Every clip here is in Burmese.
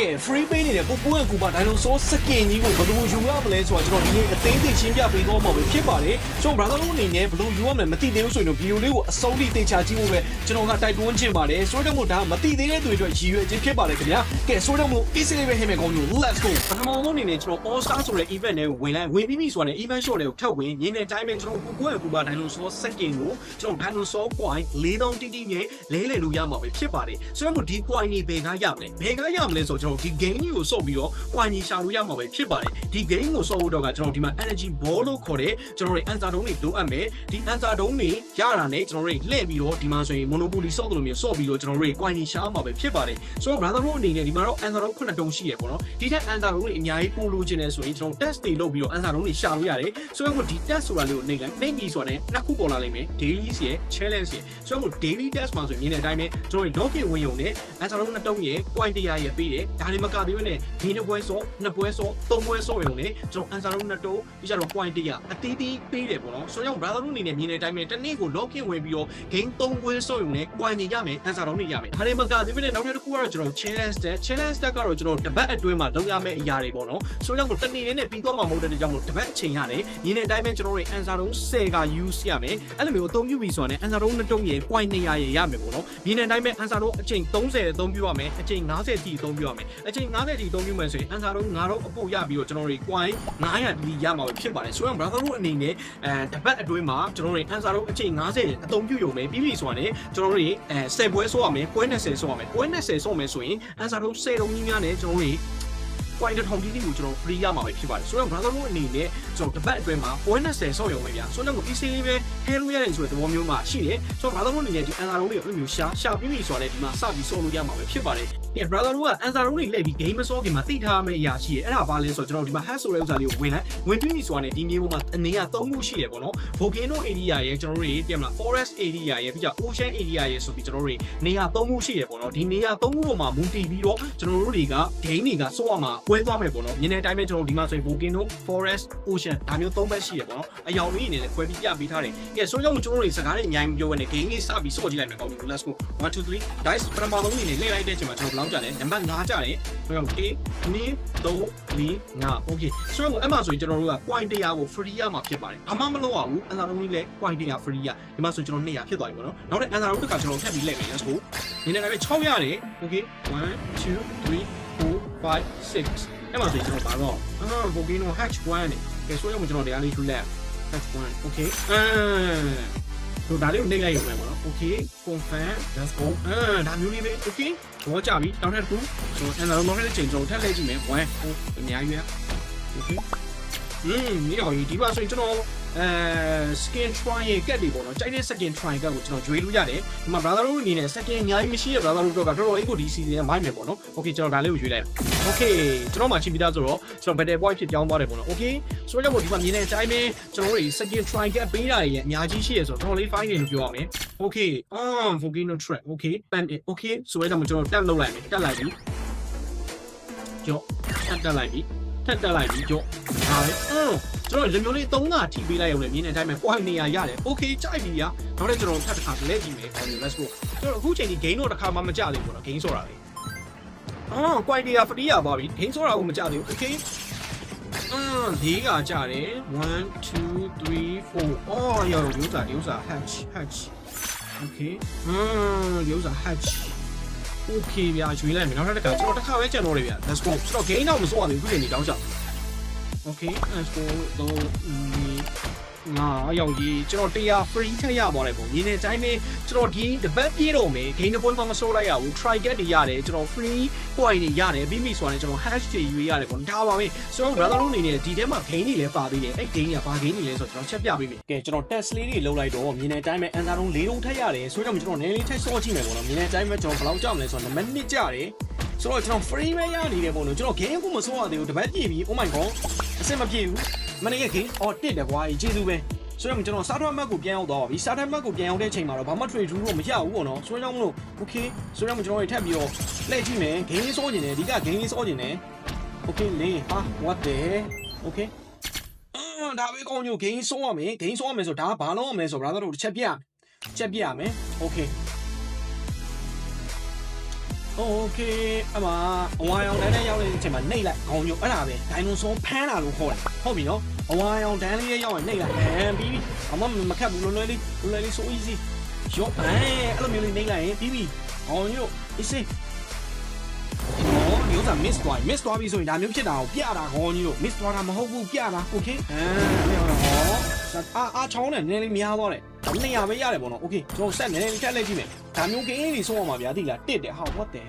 ကဲ free pay နေတဲ့ကိုကိုကကူပါဒိုင်နိုဆောစကင်ကြီးကိုဘယ်လိုယူရမလဲဆိုတော့ကျွန်တော်ဒီနေ့အသေးသေးရှင်းပြပေးသွားမှာပဲဖြစ်ပါတယ်ကျွန်တော် brother တို့အနေနဲ့ဘယ်လိုယူရမလဲမသိသေးဘူးဆိုရင်တော့ video လေးကိုအဆုံးထိသေချာကြည့်ဖို့ပဲကျွန်တော်ကတိုက်တွန်းချင်ပါတယ်ဆိုတော့မို့ဒါမသိသေးတဲ့သူတွေအတွက်ရည်ရွယ်ခြင်းဖြစ်ပါတယ်ခင်ဗျာကဲဆိုတော့မို့ easy လေးပဲဟဲ့မယ်ကောင်းလို့ let's go ပထမဆုံးအနေနဲ့ကျွန်တော် all star ဆိုတဲ့ event တွေကိုဝင်လိုက်ဝင်ပြီးပြီဆိုတော့ event short တွေကိုထပ်ဝင်ရင်းတဲ့ time ပဲကျွန်တော်ကိုကိုကကူပါဒိုင်နိုဆောစကင်ကိုကျွန်တော် dinosaur coin 4000တိတိနဲ့လဲလှယ်လို့ရမှာပဲဖြစ်ပါတယ်ဆိုတော့မို့ဒီ coin တွေဘယ်ကရမလဲဘယ်ကရမလဲဆိုတော့ကျွန်တော်ဒီ game ကြီးကိုစော့ပြီးတော့ coin ကြီးရှာလို့ရမှာပဲဖြစ်ပါတယ်ဒီ game ကိုစော့ဖို့တော့ကကျွန်တော်ဒီမှာ energy ball လို့ခေါ်တဲ့ကျွန်တော်တို့ answer တုံးတွေလိုအပ်မယ်ဒီ answer တုံးတွေရတာနဲ့ကျွန်တော်တို့လှည့်ပြီးတော့ဒီမှာဆိုရင် monopoly စော့တယ်လို့မျိုးစော့ပြီးတော့ကျွန်တော်တို့ coin ကြီးရှာမှာပဲဖြစ်ပါတယ်ဆိုတော့ brother တို့အနေနဲ့ဒီမှာတော့ answer တုံး9တုံးရှိရပေါ့နော်ဒီထက် answer တုံးတွေအများကြီးပို့လို့ခြင်းလဲဆိုရင်ကျွန်တော် test တွေလုပ်ပြီးတော့ answer တုံးတွေရှာလို့ရတယ်ဆိုတော့ဒီ test ဆိုတာလေးကိုနေလိုက်နေပြီဆိုတော့နှစ်ခုပေါ်လာလိမ့်မယ် daily စီရယ် challenge ရယ်ဆိုတော့ daily test မှာဆိုရင်မြင်တဲ့အတိုင်းပဲကျွန်တော်တို့ login ဝင်ရုံနဲ့ answer တုံးနှစ်တုံးရယ် point 100ရယ်ပေးတယ်ဒါတွေမကသေးဘူးနဲ့ဒီနှစ်ပွဲစောနှစ်ပွဲစောသုံးပွဲစောရုံနဲ့ကျွန်တော် answer တုံးနှစ်တုံးပြီးကြတော့ point 100အသေးသေးပေးတယ်ပေါ့နော်ဆိုတော့ brother တို့အနေနဲ့မြင်တဲ့အတိုင်းပဲတစ်နေ့ကို login ဝင်ပြီးတော့ game 3ပွဲစောရုံနဲ့ point နေရမယ် answer တုံးနေရမယ်ဒါတွေမကသေးဘူးနဲ့နောက်တစ်ခုကတော့ကျွန်တော် challenge test challenge test ကတော့ကျွန်တော်တပတ်အတွင်းမှာလုပ်ရမယ့်အရာတွေပေါ့နော်ဆိုတော့တစ်နေ့နဲ့ပြီးတော့မှမဟုတ်တဲ့ကြောင့်မို့တပတ်အချိန်ရတယ်မြင်တဲ့အတိုင်းပဲကျွန်တော်တို့ answer တုံး10က use ရမယ်အဲ့လိုမျိုးအသုံးပြုပြီးဆိုတော့ answer တုံးနှစ်တုံးရယ် point 200ရယ်ရမယ်ပေါ့နော်မြင်တဲ့အတိုင်းပဲ answer တုံးအချိန်30အသုံးပြုရမယ်အချိန်90ထိအသုံးပြုရမယ်အချိန်90ထိအသုံးပြုမယ်ဆိုရင် answer တုံး9တော့အပို့ရပြီးတော့ကျွန်တော်တို့ point 900ဒီရမှာပဲဖြစ်ပါတယ်ဆိုတော့ brother တို့အနေနဲ့အဲတပတ်အတွင်းမှာကျွန်တော်တို့ answer တုံးအချိန်90အသုံးပြုရုံပဲပြီးပြီဆိုတော့ကျွန်တော်တို့အဲ10ပွဲဆိုရမယ်ပွဲ20ဆိုရမယ်ပွဲ20ဆိုမယ်ဆိုရင် answer တုံး10တုံးကြီးများနဲ့ကျွန်တော်တို့ point တစ်ထောင်ကြီးကိုကျွန်တော် free ရမှာပဲဖြစ်ပါတယ်ဆိုတော့ brother တို့အနေနဲ့ကျွန်တော်တစ်ပတ်အတွင်းမှာပွဲ20ဆော့ရုံပဲဗျာဆိုတော့ကို easy လေးပဲ hair လို့ရတယ်ဆိုတဲ့သဘောမျိုးမှာရှိတယ်ဆိုတော့ brother တို့အနေနဲ့ဒီ answer လုံးတွေအဲ့လိုမျိုးရှာရှာပြီးပြီဆိုတော့ဒီမှာစပြီးဆော့လို့ရမှာပဲဖြစ်ပါတယ်ဒီ brother တို့က answer လုံးတွေလှည့်ပြီး game မဆော့ခင်မှာသိထားမယ့်အရာရှိတယ်အဲ့ဒါဘာလဲဆိုတော့ကျွန်တော်ဒီမှာ hash ဆိုတဲ့ဥစ္စာလေးကိုဝင်လိုက်ဝင်ပြီးပြီဆိုတော့ဒီမြေပေါ်မှာအနေက3ခုရှိတယ်ပေါ့နော် volcano area ရဲ့ကျွန်တော်တို့တွေပြင်မလား forest area ရဲ့ပြီးကြ ocean area ရဲ့ဆိုပြီးကျွန်တော်တို့တွေနေရာ3ခုရှိတယ်ပေါ့နော်ဒီနေရာ3ခုပေါ်မှာမူတည်ပြီးတော့ကျွန်တော်တို့တွေက game တွေကစော့ရမှာပွဲသွားမယ်ပေါ့နော်မြင်တဲ့အတိုင်းပဲကျွန်တော်ဒီမှာဆိုရင် volcano forest ocean ဒါမျိုး၃ဘက်ရှိရပေါ့နော်အယောင်လေးအနေနဲ့ခွဲပြီးပြပေးထားတယ်ကဲဆိုကြောင့်ကျွန်တော်တို့စကားတွေအများကြီးပြောရနေ game လေးစပြီးစော့ကြည့်လိုက်မယ်ကောင်းပြီ let's go 1 2 3 dice ပထမဆုံးအနေနဲ့လေ့လိုက်တဲ့အချိန်မှာကျွန်တော်ဘယ်လောက်ကြာလဲနံပါတ်5ကြာတယ်ဆိုတော့ okay 2 3 4 5 okay ဆိုတော့အဲ့မှာဆိုရင်ကျွန်တော်တို့က point 100ကို free ရမှာဖြစ်ပါတယ်အမှမလို့ရဘူးအန်စာလုံးလေးလဲ point 100 free ရဒီမှာဆိုကျွန်တော်200ဖြစ်သွားပြီပေါ့နော်နောက်တဲ့အန်စာလုံးတစ်ခါကျွန်တော်ထပ်ပြီးလိုက်မယ် let's go ဒီနေ့လည်း6ရတယ် okay 1 2 3 4 5 6အဲ့မှာဆိုရင်ကျွန်တော်ပါတော့အာ volcano hatch 1နဲ့ကဲဆိုရင်ကျွန်တော်တရားလေးထူလိုက် hatch 1 okay အဲတို့ဒါလေးကိုနှိပ်လိုက်ရုံပဲပေါ့နော် okay confirm let's go အာဒါမျိုးလေးပဲ okay တော့ကြပြီတောင်းတဲ့တစ်ခုဆိုတော့အဲ့ဒါတော့နောက်တစ်ချိန်ကျွန်တော်ထပ်လိုက်ကြည့်မယ်1ဟုတ်အများကြီးပဲ okay อืมဒီတော့ဒီပါဆိုရင်ကျွန်တော် အဲ skin try ရဲ့ကက်တွေပေါ့နော်ကြိုက်တဲ့ skin try ကက်ကိုကျွန်တော်ရွေးလို့ရတယ်ဒီမှာ brother တို့အနေနဲ့ skin အများကြီးမရှိတဲ့ brother တို့တော့ကတော်တော်အိတ်ကိုဒီ season နဲ့မိုက်မယ်ပေါ့နော် okay ကျွန်တော်ဒါလေးကိုရွေးလိုက် okay ကျွန်တော်မှချင်းပြီးသားဆိုတော့ကျွန်တော် better point ဖြစ်ကြောင်းသွားတယ်ပေါ့နော် okay ဆိုတော့ဒီမှာမြင်တဲ့အတိုင်းပဲကျွန်တော်တို့ skin try ကက်ပေးတာရဲ့အများကြီးရှိရဆိုတော့တော်တော်လေး fine တယ်လို့ပြောရမယ် okay um volcano track okay pan it okay ဆိုတော့ကျွန်တော်တက်လောက်လိုက်မယ်တက်လိုက်ပြီကြော့တက်တက်လိုက်ပြီ ထက်တက်လိုက်ပြီကြော့ဟာလေအင်းကျွန်တော်လက်မျိုးလေး၃ငါထိပေးလိုက်ရုံနဲ့မြင်တဲ့အတိုင်းပဲ point နေရရတယ် okay ကြိုက်ပြီဗျာနောက်တဲ့ကျွန်တော်ထပ်တစ်ခါလဲကြည့်မယ် let's go ကျွန်တော်အခုချိန်ဒီ game တော့တစ်ခါမှမကြသေးဘူးပေါ့နော် game ဆိုတာလေအော် point နေရ free ရပါပြီ game ဆိုတာကိုမကြသေးဘူး okay အင်းဒီကကြတယ်1 2 3 4အော်ရောဒီဥစားဒီဥစား hatch hatch okay အင်းဒီဥစား hatch okay ဗျာရွေးလိုက်မယ်နောက်တစ်ခါကျွန်တော်တစ်ခါပဲကြံတော့တယ်ဗျာ let's go ကျွန်တော် game တော့မစိုးရသေးဘူးခုချိန်ဒီတောင်းချ okay let's go တော့ ငါအယောင်ကြီးကျွန်တော်တရား free ထက်ရပါတယ်ပေါ့ညီနေတိုင်းပဲကျွန်တော်ဒီတပတ်ပြေးတော့မယ် game တစ်ပွဲမှမစိုးလိုက်ရဘူး try get တွေရတယ်ကျွန်တော် free point တွေရတယ်ပြီးပြီဆိုရင်ကျွန်တော် hash တွေရွေးရတယ်ပေါ့ဒါပါပဲဆိုတော့ brother တို့အနေနဲ့ဒီထဲမှာ game တွေလည်းပါသေးတယ်အဲ့ game တွေကဘာ game တွေလဲဆိုတော့ကျွန်တော်ချက်ပြပေးမယ်ကဲကျွန်တော် test လေးတွေလုပ်လိုက်တော့မြင်တဲ့အတိုင်းပဲ answer လုံး၄လုံးထက်ရတယ်ဆိုတော့ကျွန်တော်နည်းနည်းထက်စောကြည့်မယ်ပေါ့နော်မြင်တဲ့အတိုင်းပဲကျွန်တော်ဘယ်လောက်ကြောက်မလဲဆိုတော့နံပါတ်1ကြတယ်ဆိုတော့ကျွန်တော် free ပဲရနေတယ်ပေါ့နော်ကျွန်တော် game ကိုမစိုးရသေးဘူးတပတ်ပြေးပြီ oh my god အဆင်မပြေဘူး မနေ့က game အော်တစ်တယ်ကွာကျေးဇူးပဲဆိုတော့ကျွန်တော်စားထွက်မတ်ကိုပြန်ရောက်သွားပါပြီစားထွက်မတ်ကိုပြန်ရောက်တဲ့အချိန်မှာတော့ဘာမှ trade through တော့မရဘူးပေါ့နော်ဆိုတော့မလို့ okay ဆိုတော့ကျွန်တော်တွေထပ်ပြီးတော့လှည့်ကြည့်မယ် game စောကျင်တယ်အဓိက game စောကျင်တယ် okay လေဟာ what the okay အာဒါပဲကောင်းညို game စောရမယ် game စောရမယ်ဆိုဒါဘာလို့ရမလဲဆို brother တို့တစ်ချက်ပြချက်ပြရမယ် okay โอเคအမအဝါရောင်တန်းနဲ့ရောက်တဲ့အချိန်မှာနှိပ်လိုက်ခေါင်းညိုအဲ့ဒါပဲဒိုင်နိုဆောဖမ်းတာလို့ခေါ်တယ်ဟုတ်ပြီနော်အဝါရောင်တန်းလေးရောက်ရင်နှိပ်လိုက်ဟမ်ပြီးပြီအမမခတ်ဘူးလွယ်လွယ်လေးလွယ်လွယ်လေး so easy ရော့အဲအဲ့လိုမျိုးလေးနှိပ်လိုက်ရင်ပြီးပြီခေါင်းညို easy ဟောမျိုးစား miss သွား miss သွားပြီဆိုရင်ဒါမျိုးဖြစ်တာကိုပြတာခေါင်းကြီးတို့ miss သွားတာမဟုတ်ဘူးပြတာ okay အဲဟော အာအာချောင်းနဲ့နည်းနည်းလေးများသွားတယ်နေရာပဲရတယ်ပေါ့နော် okay ကျွန်တော်ဆက်နည်းနည်းလေးထက်လိုက်ကြည့်မယ်ဒါမျိုး game လေးတွေစိုးရမှာဗျာသိလားတစ်တယ်ဟာ what the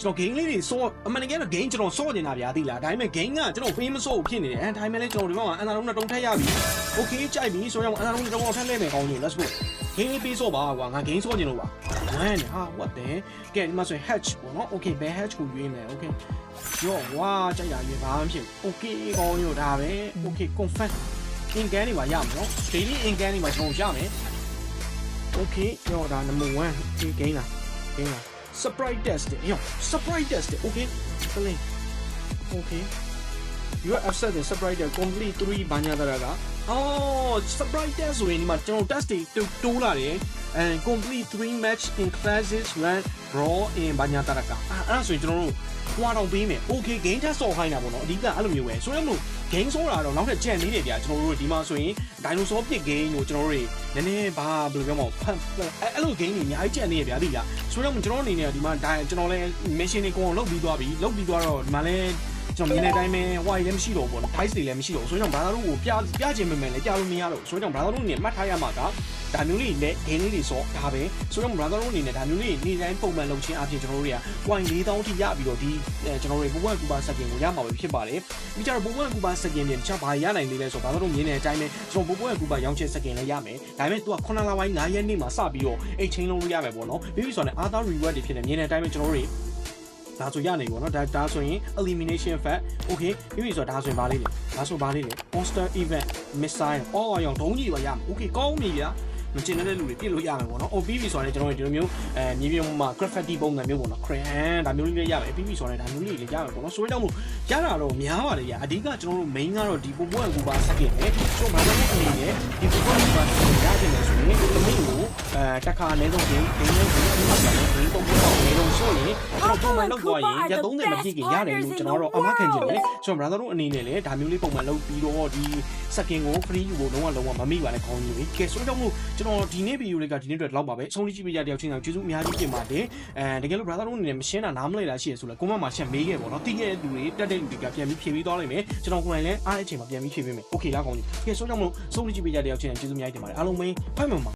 ကျွန်တော် game လေးတွေစိုးအမှန်တကယ်တော့ game ကျွန်တော်စိုးနေတာဗျာသိလားဒါပေမဲ့ game ကကျွန်တော်ဖေးမစိုးဖြစ်နေတယ်အဲဒါပေမဲ့လည်းကျွန်တော်ဒီမှာအန်တာလုံးနဲ့တုံးထက်ရပြီ okay ကြိုက်ပြီဆိုရင်အန်တာလုံးနဲ့တုံးအောင်ထက်လဲမယ်ကောင်းကြီး let's go game လေးပေးစိုးပါကွာငါ game စိုးနေလို့ပါဝမ်းဟာ what the ကဲဒီမှာဆိုရင် hatch ပေါ့နော် okay ဘယ် hatch ကိုရွေးမယ် okay ရောဝါကြိုက်တာရွေးဘာမှမဖြစ်ဘူး okay ကောင်းရောဒါပဲ okay confirm in game တွေပါရမယ်နော် daily in game တွေမှာကျွန်တော်ရမယ် okay ရောဒါ number 1 okay game လား game လား surprise test ရော surprise test okay play okay you are upset the surprise test complete 3ဘာညာတရာကအော် surprise test ဆိုရင်ဒီမှာကျွန်တော် test တွေတိုးလာတယ် and complete 3 match in classes run raw in ဘာညာတရာကအဲ့ဒါဆိုရင်ကျွန်တော်တို့ ဟွာတော့ပေးမယ် okay game test ဆော့ခိုင်းတာပေါ့နော်အဓိကအဲ့လိုမျိုးပဲဆိုရမလို့ game ဆော့တာတော့နောက်ထပ်ကြံနေတယ်ဗျာကျွန်တော်တို့ဒီမှာဆိုရင် dinosaur ပစ် game ကိုကျွန်တော်တို့တွေနည်းနည်းဘာဘယ်လိုပြောမလဲဖန်အဲ့အဲ့လို game တွေအများကြီးကြံနေရဗျာသိလားဆိုတော့ကျွန်တော်အနေနဲ့ဒီမှာဒါကျွန်တော်လည်း mission တွေကိုအောင်လုပ်ပြီးသွားပြီလုပ်ပြီးသွားတော့ဒီမှာလည်းကျွန်တော်မြင်တဲ့အတိုင်းပဲဟိုလည်းမရှိတော့ဘူးပေါ့နော် price တွေလည်းမရှိတော့ဘူးဆိုတော့ဘာသာတို့ကိုပြပြခြင်းမမယ်လည်းပြလို့မရတော့ဘူးဆိုတော့ဘာသာတို့အနေနဲ့မှတ်ထားရမှာက ဒါမျိုးလေးနဲ့ game လေးတွေစောဒါပဲဆိုတော့ဘာသာတို့အနေနဲ့ဒါမျိုးလေးနေ့တိုင်းပုံမှန်လုပ်ခြင်းအပြင်ကျွန်တော်တို့တွေက coin 4000ထိရပြီးတော့ဒီကျွန်တော်တို့ပုံမှန်ကူပါစက်ကင်ကိုရမှာပဲဖြစ်ပါတယ်ပြီးကြတော့ပုံမှန်ကူပါစက်ကင်ပြင်တခြားဘာရနိုင်သေးလဲဆိုတော့ဘာသာတို့မြင်တဲ့အတိုင်းပဲကျွန်တော်ပုံမှန်ကူပါရောင်းချစက်ကင်လည်းရမယ်ဒါပေမဲ့သူက9လပိုင်း9ရက်နေ့မှာစပြီးတော့အဲ့ချင်းလုံးလို့ရမယ်ပေါ့နော်ပြီးပြီဆိုတော့ other reward တွေဖြစ်နေမြင်တဲ့အတိုင်းပဲကျွန်တော်တို့တွေဒါဆိုရနေပေါ့နော်ဒါဒါဆိုရင် elimination fact okay ပြီးပြီဆိုတော့ဒါဆိုရင်ဘာလေးလဲဒါဆိုဘာလေးလဲ monster event missile အော်ရောင်ဒုံးကြီးပါရမယ် okay ကောင်းပြီဗျာ မကျင်တဲ့လူတွေပြစ်လို့ရမယ်ပေါ့နော်။ OPV ဆိုရင်ကျွန်တော်တို့ဒီလိုမျိုးအဲမြေပြင်မှာ graffiti ပုံစံမျိုးပေါ့နော်။ crayon ဒါမျိုးလေးလည်းရမယ်။ PV ဆိုရင်ဒါမျိုးလေးလည်းရမယ်ပေါ့နော်။ဆိုတော့မို့ရတာတော့များပါတယ်ဗျာ။အဓိကကျွန်တော်တို့ main ကတော့ဒီပုံပွင့်ကူပါစက်ကင်ပဲ။ကျွန်တော်ဘာလို့အနေနဲ့ဒီပုံပွင့် အဲတက်ခါအနည်းဆုံးဂိမ်းဂိမ်းလေးကိုအမှတ်ပြန်ဂိမ်းပုံပွင့်တော့အနည်းဆုံးဆိုရင်ကျွန်တော်ပုံမှန်လောက်သွားရင်ရ30မပြည့်ခင်ရတယ်လို့ကျွန်တော်တော့အမှတ်ခံချင်တယ်။ဆိုတော့ brother တို့အနေနဲ့လည်းဒါမျိုးလေးပုံမှန်လုပ်ပြီးတော့ဒီစက်ကင်ကို free ယူဖို့လုံးဝလုံးဝမမိပါနဲ့ခေါင်းကြီး။ကဲဆိုတော့မို့ကျွန်တော်ဒီနေ့ဗီဒီယိုလေးကဒီနေ့အတွက်လောက်ပါပဲ။ဆုံးဖြတ်ကြည့်ပေးကြတဲ့ယောက်ချင်းအောင်ကျေးဇူးအများကြီးတင်ပါတယ်။အဲတကယ်လို့ brother တို့အနေနဲ့မရှင်းတာနားမလည်တာရှိရဆိုလဲကိုမမှာချက်မေးခဲ့ပေါ့နော်။တီးခဲ့တဲ့လူတွေတက်တဲ့လူတွေကပြန်ပြီးဖြေပြီးသွားလိမ့်မယ်။ကျွန်တော်ကိုယ်တိုင်လည်းအားတဲ့အချိန်မှာပြန်ပြီးဖြေပေးမယ်။ Okay လားခေါင်းကြီး။ကဲဆိုတော့မို့ဆုံးဖြတ်ကြည့်ပေးကြတဲ့ယောက်ချင်းအောင်ကျေးဇူးအများကြီးတင်ပါတယ်။အားလုံးပဲဖိုက်မှန်ပါ